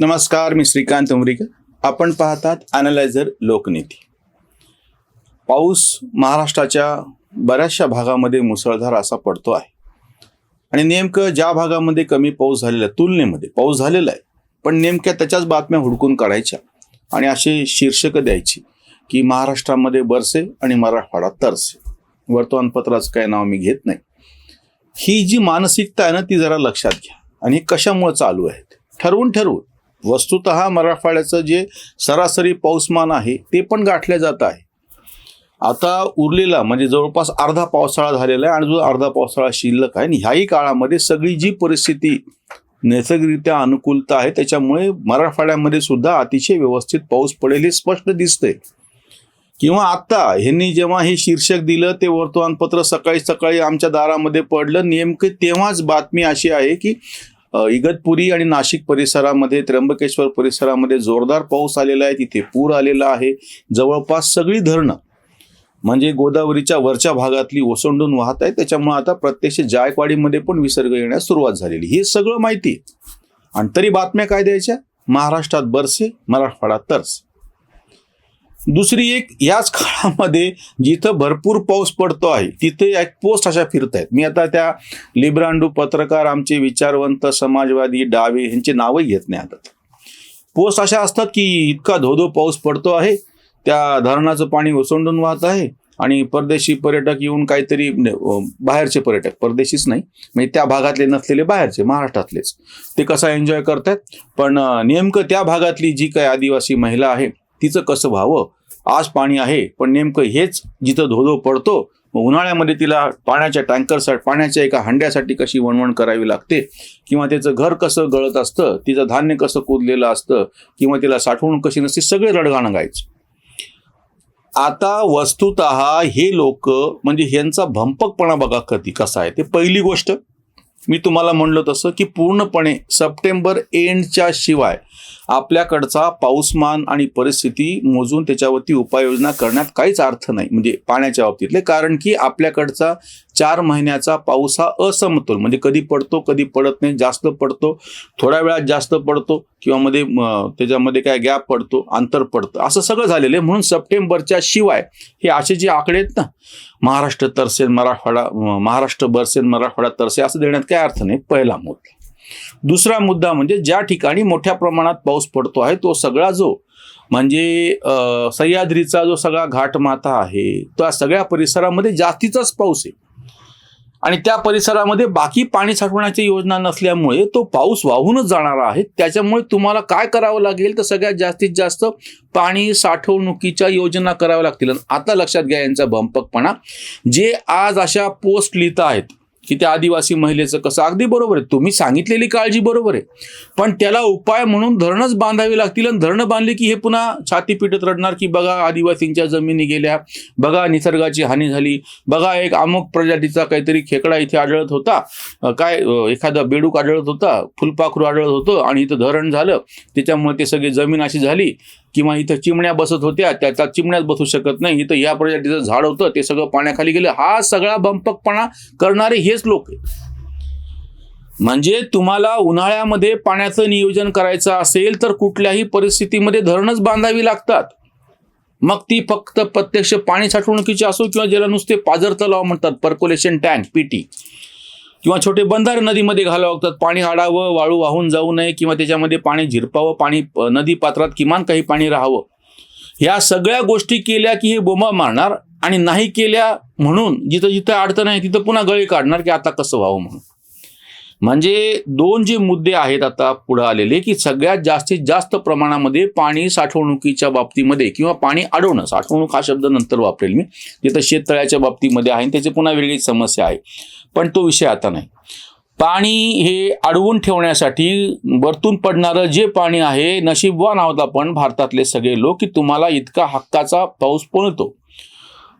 नमस्कार मी श्रीकांत उमरीकर. आपण पाहतात अॅनालायझर लोकनीती. पाऊस महाराष्ट्राच्या बऱ्याचशा भागामध्ये मुसळधार असा पडतो आहे. आणि नेमकं ज्या भागामध्ये कमी पाऊस झालेला आहे तुलनेमध्ये पाऊस झालेला आहे पण नेमक्या त्याच्याच बातम्या हुडकून काढायच्या आणि अशी शीर्षकं द्यायची की महाराष्ट्रामध्ये बरसे आणि मराठवाडा तरसे. वर्तमानपत्राचं काय नाव मी घेत नाही. ही जी मानसिकता आहे ना ती जरा लक्षात घ्या. आणि हे कशामुळे चालू आहे ठरवून ठरवून. वस्तुत मराठवाड्याचं जे सरासरी पाऊसमान आहे ते पण गाठलं जात आहे. आता उरलेला म्हणजे जवळपास अर्धा पावसाळा झालेला आहे आणि जो अर्धा पावसाळा शिल्लक आहे आणि ह्याही काळामध्ये सगळी जी परिस्थिती नैसर्गिकरित्या अनुकूलता आहे त्याच्यामुळे मराठवाड्यामध्ये सुद्धा अतिशय व्यवस्थित पाऊस पडेल हे स्पष्ट दिसतंय. किंवा आत्ता ह्यांनी जेव्हा हे शीर्षक दिलं ते वर्तमानपत्र सकाळी सकाळी आमच्या दारामध्ये पडलं नेमकं तेव्हाच बातमी अशी आहे की इगतपुरी आणि नाशिक परिसरामध्ये त्र्यंबकेश्वर परिसरामध्ये जोरदार पाऊस आलेला आहे. तिथे पूर आलेला आहे. जवळपास सगळी धरणं म्हणजे गोदावरीच्या वरच्या भागातली ओसंडून वाहत आहे त्याच्यामुळे आता प्रत्यक्ष जायकवाडीमध्ये पण विसर्ग येण्यास सुरुवात झालेली हे सगळं माहिती आहे. आणि तरी बातम्या काय द्यायच्या? महाराष्ट्रात बरसे मराठवाडा तरसे. दुसरी एक याच काळामध्ये जिथं भरपूर पाऊस पडतो आहे तिथे एक पोस्ट अशा फिरत आहेत मी आता त्या लिब्रांडू पत्रकार आमचे विचारवंत समाजवादी डावे यांचे नावही घेत नाही आता. पोस्ट अशा असतात की इतका धोधो पाऊस पडतो आहे त्या धरणाचं पाणी ओसंडून वाहत आहे आणि परदेशी पर्यटक येऊन काहीतरी बाहेरचे पर्यटक परदेशीच नाही म्हणजे त्या भागातले नसलेले बाहेरचे महाराष्ट्रातलेच. ते कसा एन्जॉय करतायत? पण नेमकं त्या भागातली जी काही आदिवासी महिला आहे तिचं कसं व्हावं? आज पाणी आहे पण नेमकं हेच जिथं धोधो पडतो मग उन्हाळ्यामध्ये तिला पाण्याच्या टँकरसाठी पाण्याच्या एका हंड्यासाठी कशी वणवण करावी लागते? किंवा त्याचं घर कसं गळत असतं? तिचं धान्य कसं कुदलेलं असतं? किंवा तिला साठवणूक कशी नसते? सगळे रडगाणं गायचं. आता वस्तुत हे लोक म्हणजे ह्यांचा भंपकपणा बघा कधी कसा आहे. ते पहिली गोष्ट मी तुम्हाला म्हणलं तसं की पूर्णपणे सप्टेंबर एंडच्या शिवाय आपल्याकडचा पाऊसमान आणि परिस्थिती मोजून त्याच्यावरती उपाययोजना करण्यात काहीच अर्थ नाही म्हणजे पाण्याच्या बाबतीतले. कारण की आपल्याकडचा चार महिन्याचा पाऊस हा असमतोल. म्हणजे कधी पडतो कधी पडत नाही जास्त पडतो थोड्या वेळात जास्त पडतो किंवा मध्ये त्याच्यामध्ये काय गॅप पडतो अंतर पडतं. असं सगळं झालेलं आहे. म्हणून सप्टेंबरच्या शिवाय हे असे जे आकडे आहेत ना महाराष्ट्र तरसेन मराठवाडा महाराष्ट्र बरसेन मराठवाडा तरसे असं देण्यात काय अर्थ नाही. पहिला मुद्दा. दुसरा मुद्दा म्हणजे ज्या ठिकाणी मोठ्या प्रमाणात पाऊस पडतो आहे तो सगळा जो म्हणजे सह्याद्रीचा जो सगळा घाटमाथा आहे त्या सगळ्या परिसरामध्ये जास्तीचाच पाऊस आहे. आणि त्या परिसरामध्ये बाकी पाणी साठवण्याची योजना नसल्यामुळे तो पाऊस वाहूनच जाणारा आहे. त्याच्यामुळे तुम्हाला काय करावं लागेल? तर सगळ्यात जास्तीत जास्त पाणी साठवणुकीच्या योजना कराव्या लागतील. आता लक्षात घ्या यांचा भंपकपणा जे आज अशा पोस्ट लिहित आहेत की त्या आदिवासी महिलेचं कसं? अगदी बरोबर आहे. तुम्ही सांगितलेली काळजी बरोबर आहे. पण त्याला उपाय म्हणून धरणच बांधावी लागतील आणि धरणं बांधली की हे पुन्हा छाती पिटत रडणार की बघा आदिवासींच्या जमिनी गेल्या बघा निसर्गाची हानी झाली बघा एक अमुक प्रजातीचा काहीतरी खेकडा इथे आढळत होता. काय एखादा बेडूक आढळत होता फुलपाखरू आढळत होतं आणि इथं धरण झालं. त्याच्यामुळे ते सगळी जमीन अशी झाली किंवा इथं चिमण्या बसत होत्या त्याचा चिमण्यात बसू शकत नाही. इथं या प्रजातीचं झाड होतं ते सगळं पाण्याखाली गेलं. हा सगळा बंपकपणा करणारे हे हेच लोक आहेत. म्हणजे तुम्हाला उन्हाळ्यामध्ये पाण्याचं नियोजन करायचं असेल तर कुठल्याही परिस्थितीमध्ये धरणच बांधावी लागतात. मग ती फक्त प्रत्यक्ष पाणी साठवणुकीची असो किंवा ज्याला नुसते पाझर तलाव म्हणतात पर्कोलेशन टँक पीटी किंवा छोटे बंधारे नदीमध्ये घालावं लागतात. पाणी आडावं वाळू वाहून जाऊ नये किंवा त्याच्यामध्ये पाणी झिरपावं पाणी नदी पात्रात किमान काही पाणी राहावं. ह्या सगळ्या गोष्टी केल्या की हे बोंबा मारणार? आणि नाही केल्या म्हणून जिथं जिथं अडचण आहे तिथं पुन्हा गळे काढणार की आता कसं व्हावं म्हणून. म्हणजे दोन जे मुद्दे आहेत आता पुढे आलेले की सगळ्यात जास्तीत जास्त प्रमाणामध्ये पाणी साठवणुकीच्या बाबतीमध्ये किंवा पाणी अडवणं साठवणूक हा शब्द नंतर वापरेल मी. जिथं शेततळ्याच्या बाबतीमध्ये आहे आणि त्याची पुन्हा वेगळी समस्या आहे. पण तो विषय आता नाही. पाणी हे अडवून ठेवण्यासाठी वरतून पडणारं जे पाणी आहे नशीबवान आहोत आपण भारतातले सगळे लोक की तुम्हाला इतका हक्काचा पाऊस पळतो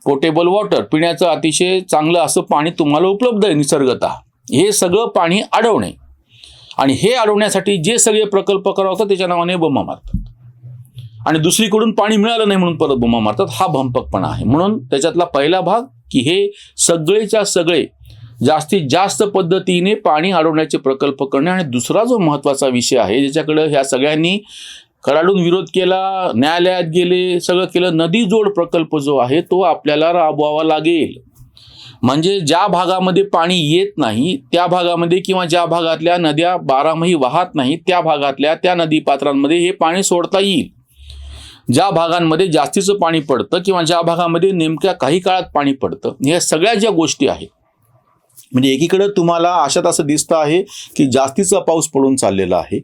पोटेबल वॉटर पिण्याचं अतिशय चांगलं असं पाणी तुम्हाला उपलब्ध आहे निसर्गता. हे सगळं पाणी अडवणे. आणि हे अडवण्यासाठी जे सगळे प्रकल्प करावतात त्याच्या नावाने बोमा मारतात. आणि दुसरीकडून पाणी मिळालं नाही म्हणून परत बोमा मारतात. हा भंपकपणा आहे. म्हणून त्याच्यातला पहिला भाग की हे सगळेच्या सगळे जास्तीत जास्त पद्धतीने पाणी अडवण्याचे प्रकल्प करणे. आणि दुसरा जो महत्त्वाचा विषय आहे ज्याच्याकडं ह्या सगळ्यांनी कडाडून विरोध केला न्यायालयात गेले सगळं केलं. नदी जोड प्रकल्प जो आहे तो आपल्याला राबवावा लागेल. म्हणजे ज्या भागामध्ये पाणी येत नाही त्या भागामध्ये किंवा ज्या भागातल्या नद्या बारामही वाहत नाही त्या भागातल्या त्या नदीपात्रांमध्ये हे पाणी सोडता येईल. ज्या भागांमध्ये जास्तीचं पाणी पडतं किंवा ज्या भागामध्ये नेमक्या काही काळात पाणी पडतं या सगळ्या ज्या गोष्टी आहेत म्हणजे एकीकडे तुम्हाला अशात असं दिसतं आहे की जास्तीचा पाऊस पडून चाललेला आहे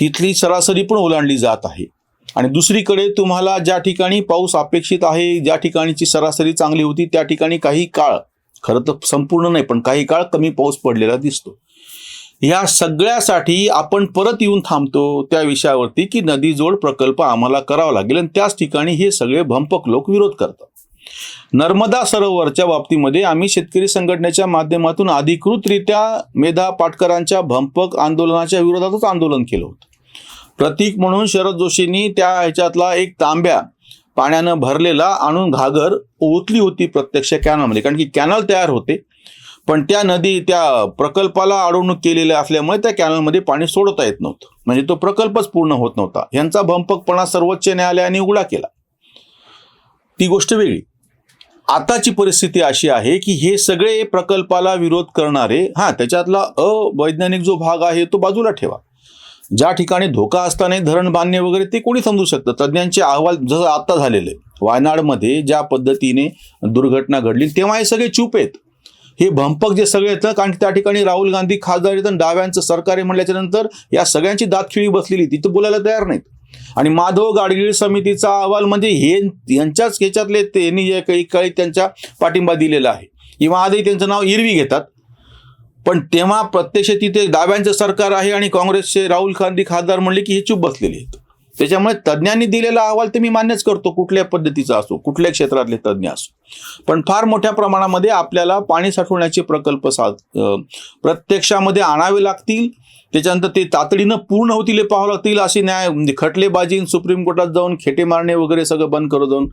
तिथली सरासरी पण ओलांडली जात आहे. आणि दुसरीकडे तुम्हाला ज्या ठिकाणी पाऊस अपेक्षित आहे ज्या ठिकाणीची सरासरी चांगली होती त्या ठिकाणी काही काळ खरं तर संपूर्ण नाही पण काही काळ कमी पाऊस पडलेला दिसतो. या सगळ्यासाठी आपण परत येऊन थांबतो त्या विषयावरती की नदीजोड प्रकल्प आम्हाला करावा लागेल आणि त्याच ठिकाणी हे सगळे भंपक लोक विरोध करतात. नर्मदा सरोवरच्या बाबतीमध्ये आम्ही शेतकरी संघटनेच्या माध्यमातून अधिकृतरित्या मेधा पाटकरांच्या भंपक आंदोलनाच्या विरोधातच आंदोलन केलं होतं. प्रतीक म्हणून शरद जोशींनी त्या ह्याच्यातला एक तांब्या पाण्यानं भरलेला आणून घागर ओतली होती प्रत्यक्ष कॅनलमध्ये. कारण की कॅनल तयार होते पण त्या नदी त्या प्रकल्पाला अडवणूक केलेल्या असल्यामुळे त्या कॅनलमध्ये पाणी सोडता येत नव्हतं. म्हणजे तो प्रकल्पच पूर्ण होत नव्हता. यांचा भंपकपणा सर्वोच्च न्यायालयाने उघडा केला. ती गोष्ट वेगळी. आताची परिस्थिती अशी आहे की हे सगळे प्रकल्पाला विरोध करणारे हा त्याच्यातला अवैज्ञानिक जो भाग आहे तो बाजूला ठेवा. ज्या ठिकाणी धोका असताना धरण बांधणे वगैरे ते कोणी समजू शकतं. तज्ज्ञांचे अहवाल जसं आत्ता झालेले वायनाडमध्ये ज्या पद्धतीने दुर्घटना घडली तेव्हा हे सगळे चूप आहेत. हे भंपक जे सगळे येतं कारण त्या ठिकाणी राहुल गांधी खासदार येतं डाव्यांचं सरकार आहे म्हटल्याच्यानंतर या सगळ्यांची दातखिळी बसलेली तिथं बोलायला तयार नाहीत. आणि माधव गाडगीळ समितीचा अहवाल म्हणजे हे यांच्याच ह्याच्यातले त्यांनी जे काही काही त्यांच्या पाठिंबा दिलेला आहे. किंवा आजही त्यांचं नाव इरवी घेतात. पण तेव्हा प्रत्यक्ष तिथे डाव्यांचं सरकार आहे आणि काँग्रेसचे राहुल गांधी खासदार म्हणले की हे चूप बसलेले आहेत. त्याच्यामुळे तज्ज्ञांनी दिलेला अहवाल तर मी मान्यच करतो कुठल्या पद्धतीचा असो कुठल्या क्षेत्रातले तज्ज्ञ असो. पण फार मोठ्या प्रमाणामध्ये आपल्याला पाणी साठवण्याचे प्रकल्प सा प्रत्यक्षामध्ये आणावे लागतील. त्याच्यानंतर ते तातडीनं पूर्ण होतील पाहावं लागतील अशी न्याय म्हणजे खटलेबाजी सुप्रीम कोर्टात जाऊन खेटे मारणे वगैरे सगळं बंद करत जाऊन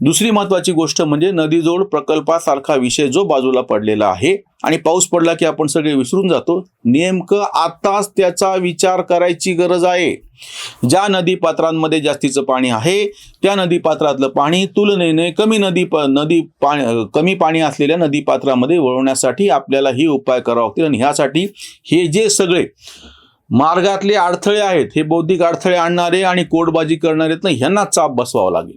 दुसरी महत्वाची गोष्ट म्हणजे नदीजोड प्रकल्पासारखा विषय जो बाजूला पडलेला आहे आणि पाऊस पडला की आपण सगळे विसरून जातो नेमकं आताच त्याचा विचार करायची गरज आहे. ज्या नदीपात्रांमध्ये जास्तीचं पाणी आहे त्या नदीपात्रातलं पाणी तुलनेने कमी नदी प नदी पाणी कमी पाणी असलेल्या नदीपात्रामध्ये वळवण्यासाठी आपल्याला ही उपाय करावे लागतील आणि ह्यासाठी हे जे सगळे मार्गातले अडथळे आहेत हे बौद्धिक अडथळे आणणारे आणि कोडबाजी करणारे ना ह्यांना चाप बसवावं लागेल.